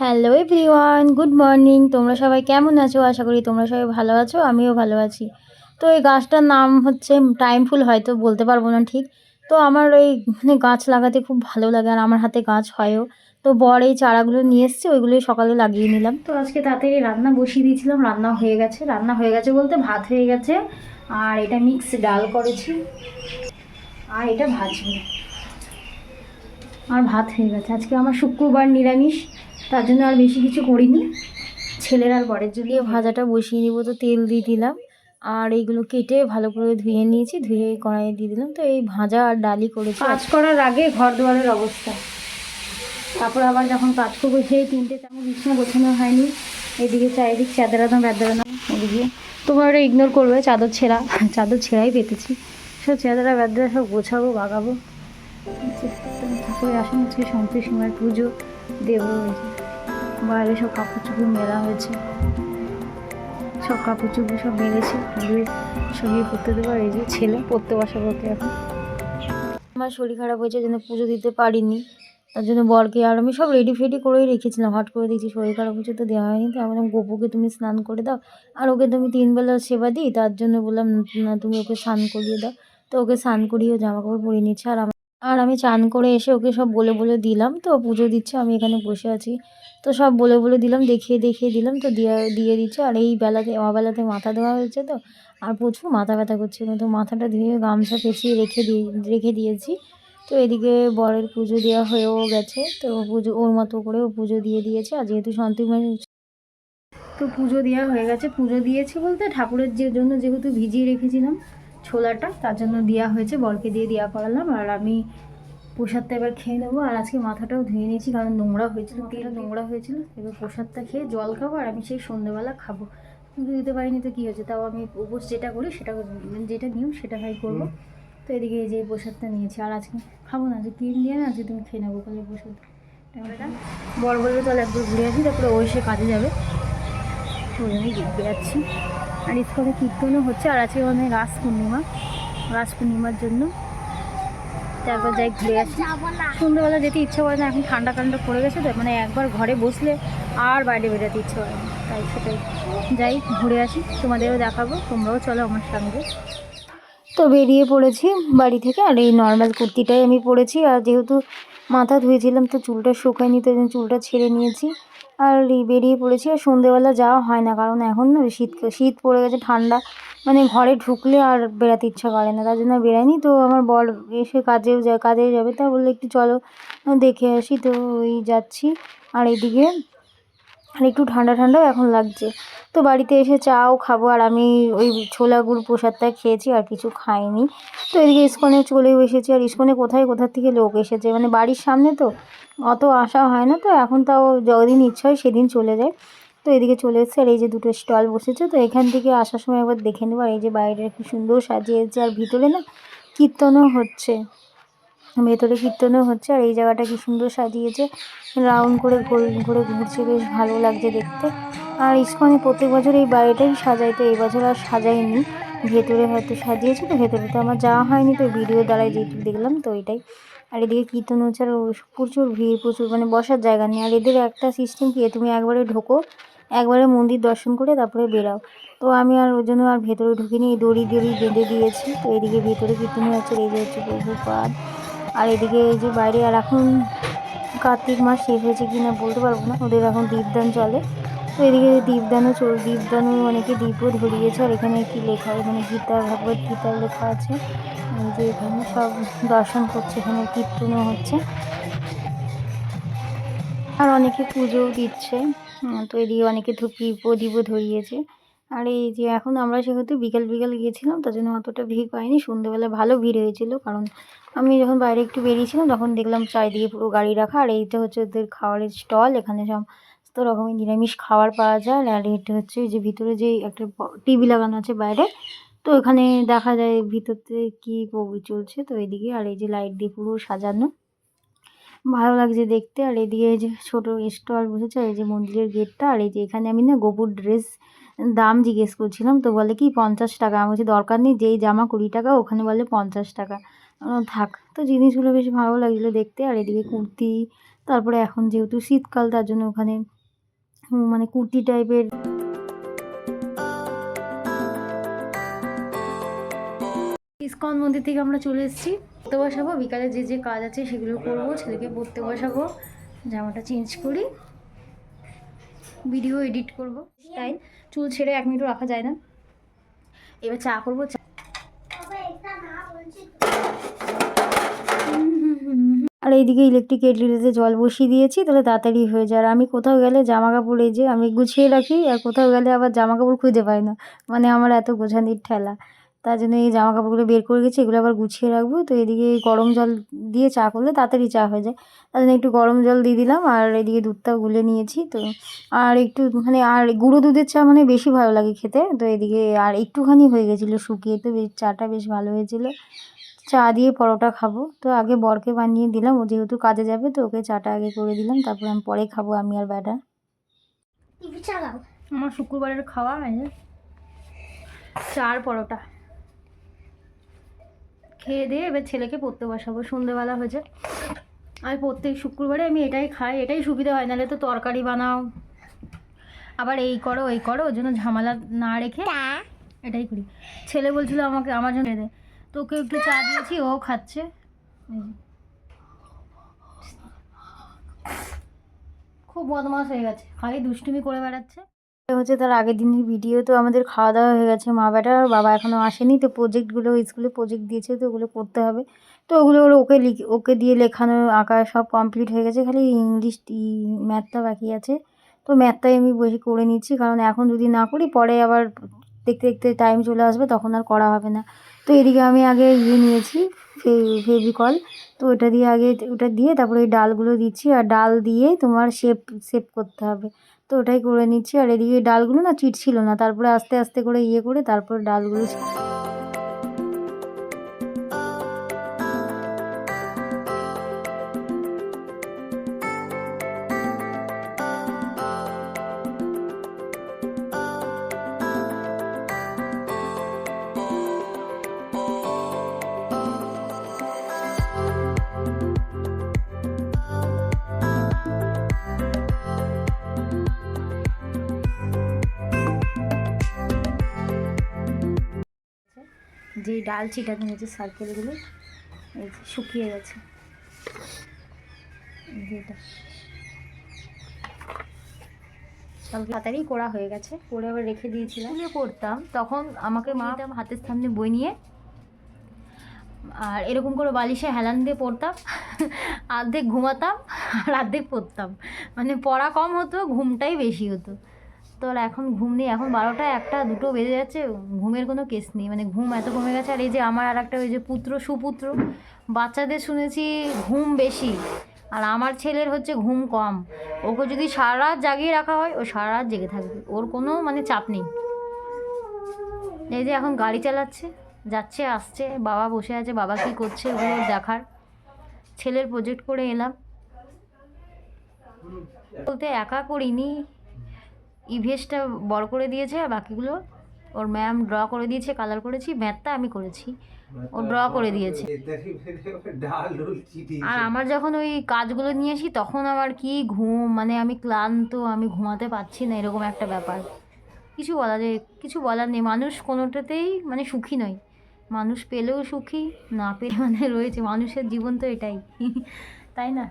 Hello everyone good morning তোমরা সবাই কেমন আছো? আশা করি তোমরা সবাই ভালো আছো, আমিও ভালো আছি। তো এই গাছটার নাম হচ্ছে টাইম ফুল, হয়তো বলতে পারব না ঠিক। তো আমার ওই মানে গাছ লাগাতে খুব ভালো লাগে আর আমার হাতে গাছ হয়ও। তো বর এই চারাগুলো নিয়ে এসছে, ওইগুলোই সকালে লাগিয়ে নিলাম। তো আজকে তাড়াতাড়ি রান্না বসিয়ে দিয়েছিলাম, রান্না হয়ে গেছে। রান্না হয়ে গেছে বলতে ভাত হয়ে গেছে। আর এটা মিক্স ডাল করেছি। আর এটা ভাজবো। আর ভাত হয়ে গেছে। আজকে আমার শুক্রবার নিরামিষ। তার জন্য আর বেশি কিছু করিনি। ছেলের আর বরের জন্য ভাজাটা বসিয়ে নিব। তো তেল দিয়ে দিলাম। আর এইগুলো কেটে ভালো করে ধুয়ে নিয়েছি। ধুয়ে কড়াইয়ে দিয়ে দিলাম। তো এই ভাজা আর ডালি করেছি। কাজ করার আগে ঘর দুয়ারের অবস্থা। তারপর আবার যখন কাজ করব, সেই তিনটে তেমন বিছনা গোছানো হয়নি। এদিকে চারিদিক চাদরানো বেদরানো ওদিকে তোমরা ওটা ইগনোর করবে, চাদর ছেঁড়া, চাদর ছেঁড়াই পেতেছি। সব চাদরা বেদরা সব গোছাবো, বাগাবো। ঠাকুরের আসন সন্তোষ সীমার পুজো দেবো। বাইরে সব কাপড় চোপড় মেলা হয়েছে। সব কাপড় চোপড় সব মেলেছে। দিয়ে সবই করতে দেবো। আর এই যে ছেলে পড়তে বসা করতে এখন। আমার শরীর খারাপ হয়েছে জন্য পুজো দিতে পারিনি। তার জন্য বরকে আর আমি সব রেডি ফেডি করেই রেখেছিলাম। হট করে দেখছি শরীর খারাপ হচ্ছে তো দেওয়া হয়নি। তো আমি বললাম, গোপুকে তুমি স্নান করে দাও। আর ওকে তুমি তিনবেলা সেবা দিই। তার জন্য বললাম, না, তুমি ওকে স্নান করিয়ে দাও। তো ওকে স্নান করিয়ে জামা কাপড় পরিয়ে নিচ্ছে আর আর আমি চান করে এসে ওকে সব বলে বলে দিলাম, তো পুজো দিচ্ছে, আমি এখানে বসে আছি। তো সব বলে বলে দিলাম, দেখিয়ে দেখিয়ে দিলাম, তো দিয়ে দিয়ে দিচ্ছে। আর এই বেলাতে, অবেলাতে মাথা দেওয়া হয়েছে তো, আর প্রচুর মাথা ব্যথা করছিল তো মাথাটা ধুয়ে গামছা পেঁচিয়ে রেখে দিয়ে, রেখে দিয়েছি। তো এদিকে বরের পুজো দেওয়া হয়েও গেছে, তো পুজো, ওর মতো করে ও পুজো দিয়ে দিয়েছে। আর যেহেতু শান্তিময় তো পুজো দেওয়া হয়ে গেছে, পুজো দিয়েছি বলতে ঠাকুরের যে জন্য যেহেতু ভিজিয়ে রেখেছিলাম ছোলাটা তার জন্য দেওয়া হয়েছে বরকে দিয়ে দেওয়া করালাম আর আমি প্রসাদটা এবার খেয়ে নেব আর আজকে মাথাটাও ধুয়ে নিয়েছি কারণ নোংরা হয়েছিল তেল নোংরা হয়েছিল এবার প্রসাদটা খেয়ে জল খাব আর আমি সেই সন্ধ্যেবেলা খাব। পুজো দিতে পারিনি তো কী হয়েছে তাও আমি উপোস যেটা করি সেটা মানে যেটা নিয়ম সেটা ভাই করব। তো এদিকে এই যে প্রসাদটা নিয়েছি আর আজকে খাব না যে ক্রিম দিয়ে না আজকে তুমি খেয়ে নেব কালে প্রসাদ। বড় বলবে তাহলে একবার ঘুরে আসি তারপরে ও এসে কাজে যাবে। ওই জন্যই বেড়াচ্ছি আর স্কুলে কীর্তনও হচ্ছে, আর আজকে মানে রাস পূর্ণিমা। রাস পূর্ণিমার জন্য। তারপর যাই ঘুরে আসি। সন্ধ্যেবেলা যেতে ইচ্ছা করে না, এখন ঠান্ডা ঠান্ডা পড়ে গেছে তো মানে একবার ঘরে বসলে আর বাইরে বেরোতে ইচ্ছে করে না। তাই সেটাই। যাই ঘুরে আসি, তোমাদেরও দেখাবো, তোমরাও চলো আমার সঙ্গে। তো বেরিয়ে পড়েছি বাড়ি থেকে, আর এই নর্মাল কুর্তিটাই আমি পরেছি। আর যেহেতু মাথা ধুয়েছিলাম, তো চুলটা শুকায়নি, তো চুলটা ছেড়ে নিয়েছি। আর বেরিয়ে পড়েছি আর সন্ধেবেলা যাওয়া হয় না। কারণ এখন না শীত শীত পড়ে গেছে, ঠান্ডা। মানে ঘরে ঢুকলে আর বেড়াতে ইচ্ছা করে না। তার জন্য বেরাইনি তো আমার বর এসে কাজেও যায় কাজে যাবে। তা বললে একটু চলো, দেখে আসি। তো ওই যাচ্ছি। আর এদিকে আর একটু ঠান্ডা ঠান্ডাও এখন লাগছে। তো বাড়িতে এসে চাও, খাব, আর আমি ওই ছোলা গুড় প্রসাদটা খেয়েছি আর কিছু খাইনি। তো এদিকে ইস্কনে চলেও এসেছি, আর ইস্কনে কোথায় কোথা থেকে লোক এসেছে? মানে বাড়ির সামনে তো অত আসা হয় না, তো এখন তাও যদিন ইচ্ছা হয় সেদিন চলে যায়। তো এদিকে চলে এসেছে, আর এই যে দুটো স্টল বসেছে, তো এখান থেকে আসার সময় একবার দেখে নেব। আর এই যে বাইরে কি সুন্দর সাজিয়েছে, আর ভিতরে না কীর্তনও হচ্ছে। ভেতরে কীর্তনও হচ্ছে, আর এই জায়গাটা কি সুন্দর সাজিয়েছে। রাউন্ড করে গোল ঘুরে ঘুরছে, বেশ ভালো লাগছে দেখতে। আর ইস্কনে প্রত্যেক বছর এই বাড়িটাই সাজাই, তো এই বছর আর সাজাইনি। ভেতরে হয়তো সাজিয়েছে, তো ভেতরে তো আমার যাওয়া হয়নি, তো ভিডিও দ্বারাই যেটুকু দেখলাম, তো এটাই। আর এদিকে কীর্তন হচ্ছে, আর প্রচুর ভিড়, প্রচুর মানে বসার জায়গা নেই। আর এদের একটা সিস্টেম কি তুমি একবারে ঢোকো, একবারে মন্দির দর্শন করে তারপরে বেরাও। তো আমি আর ওই জন্য আর ভেতরে ঢুকিনি, এই দড়ি দড়ি বেঁধে দিয়েছি। তো এদিকে ভেতরে কীর্তন হচ্ছে, এই যে হচ্ছে প্রভুপাদ। আর এদিকে এই যে বাইরে, আর এখন কার্তিক মাস শেষ হয়েছে কি না বলতে পারব না। ওদের এখন দীপদান চলে। তো এদিকে দীপদানও চল, দীপদানও অনেকে দীপও ধরিয়েছে, আর এখানে কি লেখা, এখানে গীতা, ভগবত গীতার লেখা আছে। যে এখানে সব দর্শন করছে, এখানে কীর্তনও হচ্ছে। আর অনেকে পুজোও দিচ্ছে। তো এদিকে অনেকে ধুপি প্রদীপও ধরিয়েছে। আর এই যে এখন আমরা সেহেতু বিকাল বিকাল গিয়েছিলাম, তার জন্য অতটা ভিড় পাইনি। সন্ধ্যেবেলা ভালো ভিড় হয়েছিল, কারণ আমি যখন বাইরে একটু বেরিয়েছিলাম, তখন দেখলাম চারিদিকে পুরো গাড়ি রাখা, আর এইটা হচ্ছে ওদের খাবারের স্টল, এখানে সমস্ত রকমের নিরামিষ খাবার পাওয়া যায়, আর এটা হচ্ছে যে ভিতরে যে একটা টিভি লাগানো আছে বাইরে, তো এখানে দেখা যায় ভিতরতে কী চলছে, তো এদিকে আর এই যে লাইট দিয়ে পুরো সাজানো। ভালো লাগছে দেখতে। আর এদিকে যে ছোটো স্টল বসেছে এই যে মন্দিরের গেটটা, আর এই যে এখানে আমি না গোপুর ড্রেস দাম জিজ্ঞেস করছিলাম, তো বলে কি পঞ্চাশ টাকা? আমি বলছি, দরকার নেই, যেই জামা কুড়ি টাকা, ওখানে বলে পঞ্চাশ টাকা। থাক, তো জিনিসগুলো বেশ ভালো লাগছিল দেখতে। আর এদিকে কুর্তি, তারপরে এখন যেহেতু শীতকাল, তার জন্য ওখানে মানে কুর্তি টাইপের ইস্কন মন্দির থেকে আমরা চলে এসেছি। পড়তে বসাবো, বিকালে যে যে কাজ আছে সেগুলো করব, ছেলেকে পড়তে বসাবো, জামাটা চেঞ্জ করি ভিডিও এডিট করব তাই চুল ছেড়ে এক মিনিটও রাখা যায় না। এবার চা করব, চা আর এইদিকে ইলেকট্রিক কেটলিতে জল বসিয়ে দিয়েছি, তাহলে তাড়াতাড়ি হয়ে যায়। আর আমি কোথাও গেলে জামা কাপড় এই যে আমি গুছিয়ে রাখি, আর কোথাও গেলে আবার জামা কাপড় খুঁজে পাই না। মানে আমার এত গোছানির ঠেলা। তার জন্য এই জামা কাপড়গুলো বের করে গেছি এগুলো আবার গুছিয়ে রাখব। তো এদিকে এই গরম জল দিয়ে চা করলে তাড়াতাড়ি চা হয়ে যায়। তার জন্য একটু গরম জল দিয়ে দিলাম আর এদিকে দুধটাও গুলে নিয়েছি। তো আর একটু মানে আর গুঁড়ো দুধের চা মানে বেশি ভালো লাগে খেতে। তো এদিকে আর একটুখানি হয়ে গেছিল শুকিয়ে তো বেশ চাটা বেশ ভালো হয়েছিল। চা দিয়ে পরোটা খাব। তো আগে বরকে বানিয়ে দিলাম ও যেহেতু কাজে যাবে তো ওকে চাটা আগে করে দিলাম তারপর আমি পরে খাব আমি আর ব্যাটা। টিভি আমার শুক্রবারের খাওয়া চার পরোটা। খেয়ে দিয়ে এবার ছেলেকে পড়তে বসাবো। সন্ধেবেলা হয়েছে। আর প্রত্যেক শুক্রবারে আমি এটাই খাই এটাই সুবিধা হয়। নাহলে তো তরকারি বানাও। আবার এই করো এই করো ওই জন্য ঝামেলা না রেখে এটাই করি। ছেলে বলছিল আমাকে আমার জন্য দে। তো ওকে একটু চা দিয়েছি ও খাচ্ছে। খুব বদমাস হয়ে গেছে। খালি দুষ্টুমি করে বেড়াচ্ছে। হচ্ছে তার আগের দিনের ভিডিও তো আমাদের খাওয়া দাওয়া হয়ে গেছে। মা বেটার আর বাবা এখনও আসেনি, তো প্রজেক্টগুলো স্কুলে প্রজেক্ট দিয়েছে, তো ওগুলো করতে হবে। তো ওগুলো ওগুলো ওকে লিখে, ওকে দিয়ে লেখানো, আঁকা সব কমপ্লিট হয়ে গেছে। খালি ইংলিশ ম্যাথটা বাকি আছে। তো ম্যাথটাই আমি বসে করে নিচ্ছি, কারণ এখন যদি না করি, পরে আবার দেখতে দেখতে টাইম চলে আসবে, তখন আর করা হবে না। তো এদিকে আমি আগে ইয়ে নিয়েছি ফেভিকল। তো ওটা দিয়ে আগে, ওটা দিয়ে তারপরে ওই ডালগুলো দিচ্ছি, আর ডাল দিয়ে তোমার শেপ শেপ করতে হবে। তো ওটাই করে নিচ্ছি। আর এদিকে ডালগুলো না চিট ছিল না। তারপরে আস্তে আস্তে করে ইয়ে করে তারপর ডালগুলো যে ডাল চিটানো হয়েছে সার্কেলগুলো এই যে শুকিয়ে গেছে। এই যে এটা। কালকে তাড়াতাড়ি করা হয়ে গেছে করে আবার রেখে দিয়েছিলাম। স্কুলে পড়তাম তখন আমাকে মা হাতের সামনে বই নিয়ে। আর এরকম করে বালিশে হেলান দিয়ে পড়তাম অর্ধেক ঘুমাতাম আর অর্ধেক পড়তাম। মানে পড়া কম হতো ঘুমটাই বেশি হতো। তো আর এখন ঘুম নেই, এখন বারোটা, একটা, দুটো বেজে যাচ্ছে, ঘুমের কোনো কেস নেই। মানে ঘুম এত কমে গেছে, আর এই যে আমার আর একটা ওই যে পুত্র, সুপুত্র, বাচ্চাদের শুনেছি ঘুম বেশি, আর আমার ছেলের হচ্ছে ঘুম কম। ওকে যদি সারা রাত জাগিয়ে রাখা হয়, ও সারা রাত জেগে থাকবে, ওর কোনো মানে চাপ নেই। এই যে এখন গাড়ি চালাচ্ছে, যাচ্ছে, আসছে, বাবা বসে আছে, বাবা কী করছে ওগুলো দেখার। ছেলের প্রজেক্ট করে এলাম। বলতে একা করিনি ইভিএসটা বড় করে দিয়েছে আর বাকিগুলো ওর ম্যাম ড্র করে দিয়েছে কালার করেছি ম্যাথটা আমি করেছি। ও ড্র করে দিয়েছে। আর আমার যখন ওই কাজগুলো নিয়ে আসি তখন আবার কি ঘুম মানে আমি ক্লান্ত আমি ঘুমাতে পারছি না এরকম একটা ব্যাপার। কিছু বলা যায় কিছু বলার নেই। মানুষ কোনোটাতেই মানে সুখী নয় মানুষ পেলেও সুখী না পেলে মানে রয়েছে। মানুষের জীবন তো এটাই। তাই না?